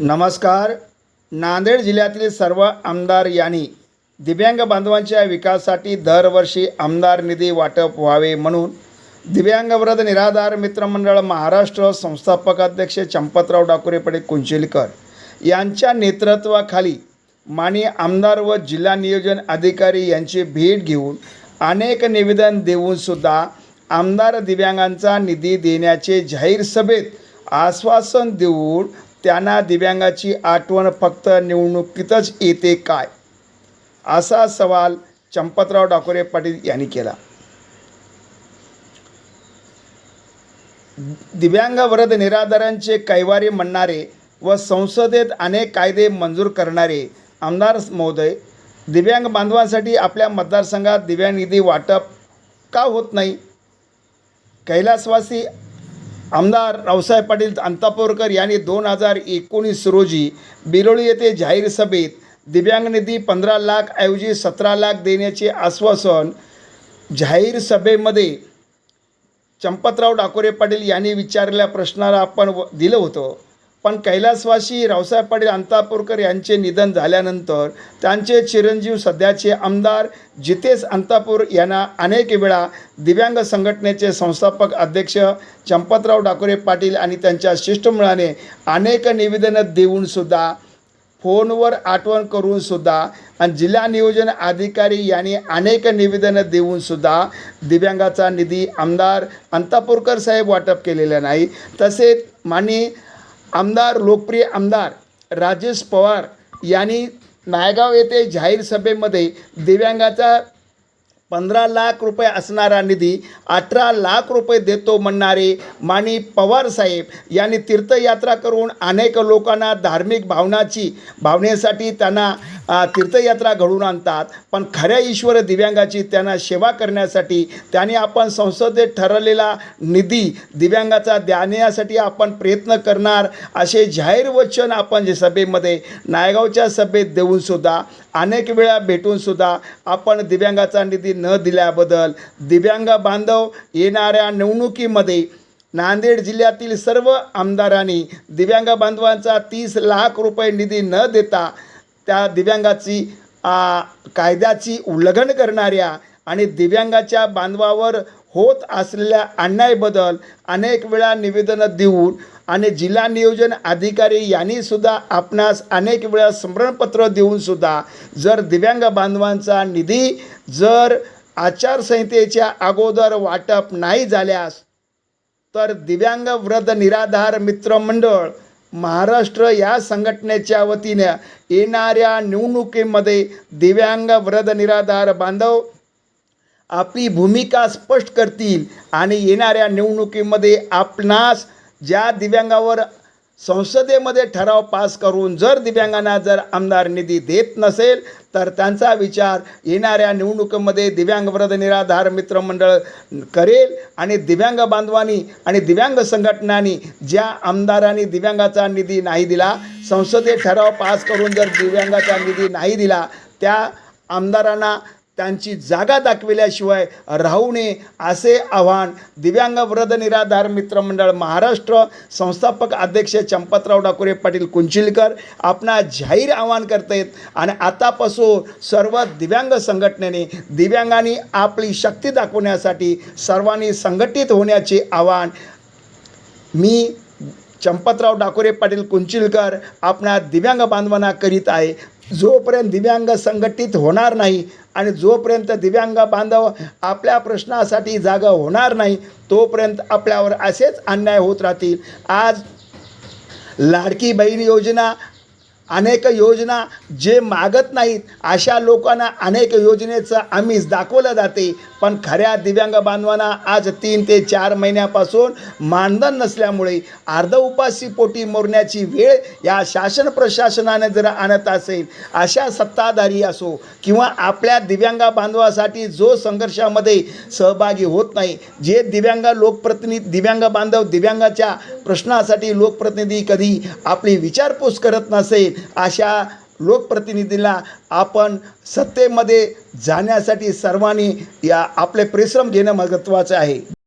नमस्कार. नांदेड जिल्ह्यातील सर्व आमदार यांनी दिव्यांग बांधवांच्या विकासासाठी दरवर्षी आमदार निधी वाटप व्हावे म्हणून दिव्यांगव्रत निराधार मित्रमंडळ महाराष्ट्र संस्थापक अध्यक्ष चंपतराव डाकुरे पडे कुंचिलकर यांच्या नेतृत्वाखाली माननीय आमदार व जिल्हा नियोजन अधिकारी यांची भेट घेऊन अनेक निवेदन देऊनसुद्धा आमदार दिव्यांगांचा निधी देण्याचे जाहीर सभेत आश्वासन देऊन त्यांना दिव्यांगाची आठवण फक्त निवडणुकीतच येते काय? असा सवाल चंपतराव डाकोरे पाटील यांनी केला. दिव्यांग वरद निराधारांचे कैवारी म्हणणारे व संसदेत अनेक कायदे मंजूर करणारे आमदार महोदय दिव्यांग बांधवांसाठी आपल्या मतदारसंघात दिव्यांग निधी वाटप का होत नाही? कैलासवासी आमदार रावसाहेब पाटील अंतापूरकर यांनी दोन हजार एकोणीस रोजी बिरोळी येथे जाहीर सभेत दिव्यांग निधी पंधरा लाख ऐवजी सतरा लाख देण्याचे आश्वासन जाहीर सभेमध्ये चंपतराव डाकोरे पाटील यांनी विचारलेल्या प्रश्नाला आपण व दिलं होतं. पण कैलासवासी रावसाहेब पाटील अंतापूरकर यांचे निधन झाल्यानंतर त्यांचे चिरंजीव सध्याचे आमदार जितेश अंतापूर यांना अनेक वेळा दिव्यांग संघटनेचे संस्थापक अध्यक्ष चंपतराव डाकोरे पाटील आणि त्यांच्या शिष्टमंडळाने अनेक निवेदनं देऊनसुद्धा फोनवर आठवण करूनसुद्धा आणि जिल्हा नियोजन अधिकारी यांनी अनेक निवेदनं देऊनसुद्धा दिव्यांगाचा निधी आमदार अंतापूरकर साहेब वाटप केलेला नाही. तसेच माननीय आमदार लोकप्रिय आमदार राजेश पवार यांनी नायगाव येथे जाहीर सभेमध्ये दिव्यांगाचा पंधरा लाख रुपये असणारा निधी अठरा लाख रुपये देतो म्हणणारे मानी पवारसाहेब यांनी तीर्थयात्रा करून अनेक लोकांना धार्मिक भावनाची भावनेसाठी त्यांना तीर्थयात्रा घडवून आणतात. पण खऱ्या ईश्वर दिव्यांगाची त्यांना सेवा करण्यासाठी त्यांनी आपण संसदेत ठरवलेला निधी दिव्यांगाचा देण्यासाठी आपण प्रयत्न करणार असे जाहीर वचन आपण जे सभेमध्ये नायगावच्या सभेत देऊनसुद्धा अनेक वेळा भेटूनसुद्धा आपण दिव्यांगाचा निधी न दिल्याबद्दल दिव्यांग बांधव येणाऱ्या निवडणुकीमध्ये नांदेड जिल्ह्यातील सर्व आमदारांनी दिव्यांग बांधवांचा तीस लाख रुपये निधी न देता त्या दिव्यांगाची कायद्याची उल्लंघन करणाऱ्या आणि दिव्यांगाच्या बांधवावर होत असलेल्या अन्यायबद्दल अनेक वेळा निवेदनं देऊन आणि जिल्हा नियोजन अधिकारी यांनी सुद्धा आपणास अनेक वेळा स्मरणपत्र देऊनसुद्धा जर दिव्यांग बांधवांचा निधी जर आचारसंहितेच्या अगोदर वाटप नाही झाल्यास तर दिव्यांग वृद्ध निराधार मित्रमंडळ महाराष्ट्र या संघटनेच्या वतीनं येणाऱ्या निवडणुकीमध्ये दिव्यांग वृद्ध निराधार बांधव आपली भूमिका स्पष्ट करतील आणि येणाऱ्या निवडणुकीमध्ये आपणास ज्या दिव्यांगावर संसदेमध्ये ठराव पास करून जर दिव्यांगांना जर आमदार निधी देत नसेल तर त्यांचा विचार येणाऱ्या निवडणुकीमध्ये दिव्यांग व्रत निराधार मित्रमंडळ करेल आणि दिव्यांग बांधवांनी आणि दिव्यांग संघटनांनी ज्या आमदारांनी दिव्यांगाचा निधी नाही दिला संसदेत ठराव पास करून जर दिव्यांगाचा निधी नाही दिला त्या आमदारांना त्यांची जागा दाखविल्याशिवाय राहू नये असे आव्हान दिव्यांग वृद्ध निराधार मित्रमंडळ महाराष्ट्र संस्थापक अध्यक्ष चंपतराव डाकुरे पाटील कुंचिलकर आपणा जाहीर आव्हान करतायत आणि आतापासून सर्व दिव्यांग संघटनेने दिव्यांगांनी आपली शक्ती दाखवण्यासाठी सर्वांनी संघटित होण्याचे आव्हान मी चंपतराव डाकोरे पाटील कुंचिलकर आपणा दिव्यांग बांधवांना करीत आहे. जोपर्यंत दिव्यांग संघटित होणार नाही आणि जोपर्यंत दिव्यांग बांधव आपल्या प्रश्नासाठी जागा होणार नाही तोपर्यंत आपल्यावर असेच अन्याय होत राहतील. आज लाडकी बहीण योजना अनेक योजना जे मागत नाहीत अशा लोकांना अनेक योजनेचं आम्हीच दाखवलं जाते. पण खऱ्या दिव्यांग बांधवांना आज तीन ते चार महिन्यापासून मानधन नसल्यामुळे अर्ध उपाशी पोटी मोरण्याची वेळ या शासन प्रशासनाने जर आणत असेल अशा सत्ताधारी असो किंवा आपल्या दिव्यांग बांधवासाठी जो संघर्षामध्ये सहभागी होत नाही जे दिव्यांग लोकप्रतिनिधी दिव्यांग बांधव दिव्यांगाच्या प्रश्नासाठी लोकप्रतिनिधी कधी आपली विचारपूस करत नसेल अशा लोकप्रतिनिधीला आपण सत्तेमध्ये जाण्यासाठी सर्वांनी या आपले परिश्रम घेणं महत्त्वाचं आहे.